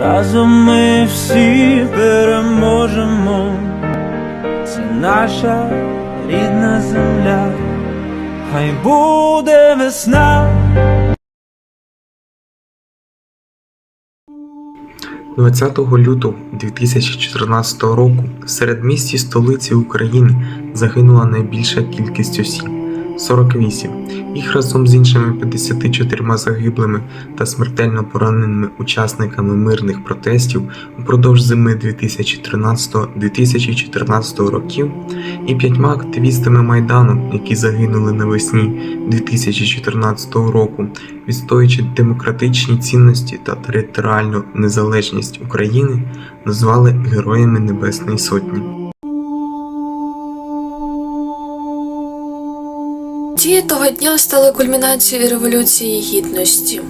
Разом ми всі переможемо. Це наша рідна земля. Хай буде весна. 20 лютого 2014 року в середмісті столиці України загинула найбільша кількість осіб 48. Їх разом з іншими 54 загиблими та смертельно пораненими учасниками мирних протестів упродовж зими 2013-2014 років і п'ятьма активістами Майдану, які загинули навесні 2014 року, відстоюючи демократичні цінності та територіальну незалежність України, назвали Героями Небесної Сотні. Дії того дня стали кульмінацією Революції Гідності.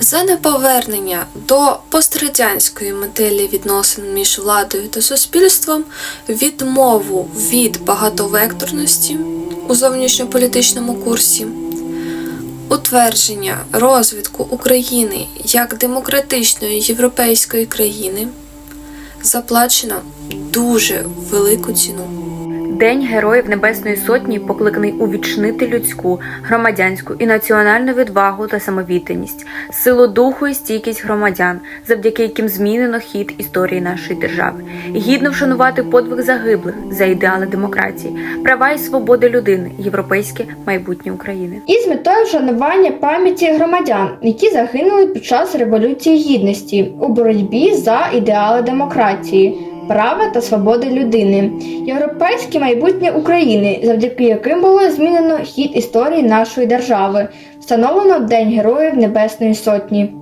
За неповернення до пострадянської моделі відносин між владою та суспільством, відмову від багатовекторності у зовнішньополітичному курсі, утвердження розвитку України як демократичної європейської країни заплачено дуже велику ціну. День Героїв Небесної Сотні покликаний увічнити людську, громадянську і національну відвагу та самовідданість, силу духу і стійкість громадян, завдяки яким змінено хід історії нашої держави, гідно вшанувати подвиг загиблих за ідеали демократії, права і свободи людини, європейське майбутнє України. і з метою вшанування пам'яті громадян, які загинули під час Революції Гідності у боротьбі за ідеали демократії, права та свободи людини, європейське майбутнє України, завдяки яким було змінено хід історії нашої держави, встановлено День Героїв Небесної Сотні.